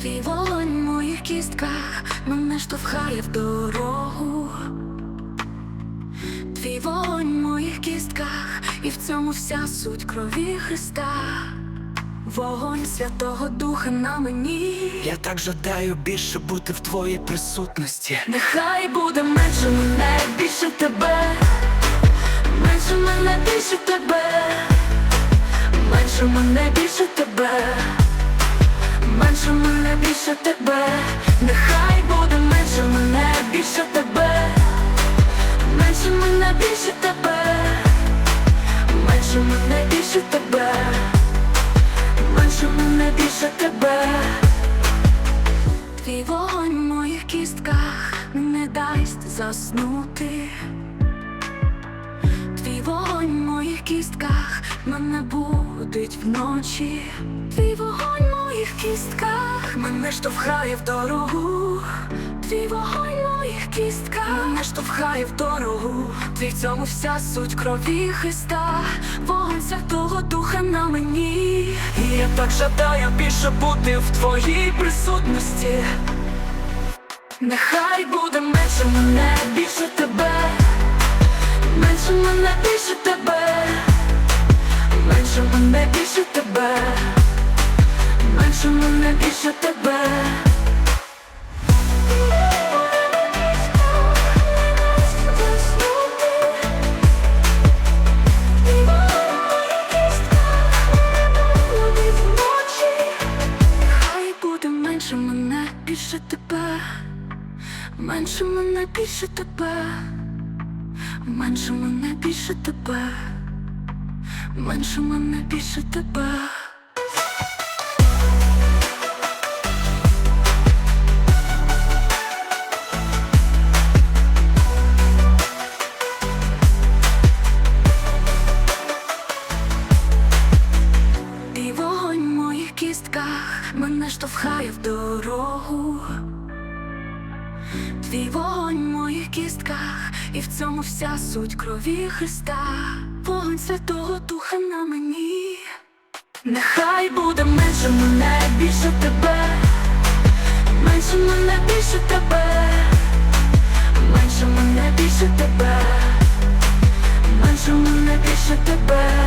Твій вогонь в моїх кістках мене штовхає в дорогу. Твій вогонь в моїх кістках, і в цьому вся суть крові Христа. Вогонь Святого Духа на мені. Я так жадаю більше бути в твоїй присутності. Нехай буде менше мене, більше тебе, менше мене, більше тебе, менше мене, більше тебе, менше мене, більше тебе, нехай буде менше мене, більше тебе, менше мене, більше тебе, менше мене, більше тебе, менше мене, більше тебе. Твій вогонь в моїх кістках не дасть заснути. Твій вогонь в моїх кістках мене будить вночі. Твій вогонь моїх кістках мене штовхає в дорогу. Твій вогонь моїх кістках мене штовхає в дорогу. Твій в цьому вся суть крові Христа, вогонь Святого Духа на мені. І я так жадаю більше бути в твоїй присутності. Нехай буде менше мене, більше тебе, менше мене, більше тебе, менше мене, більше тебе, менше мене, більше тебе, менше мене, більше тебе. Мене штовхає в дорогу. Твій вогонь в моїх кістках, і в цьому вся суть крові Христа. Вогонь Святого Духа на мені. Нехай буде менше мене, більше тебе, менше мене, більше тебе, менше мене, більше тебе, менше мене, більше тебе.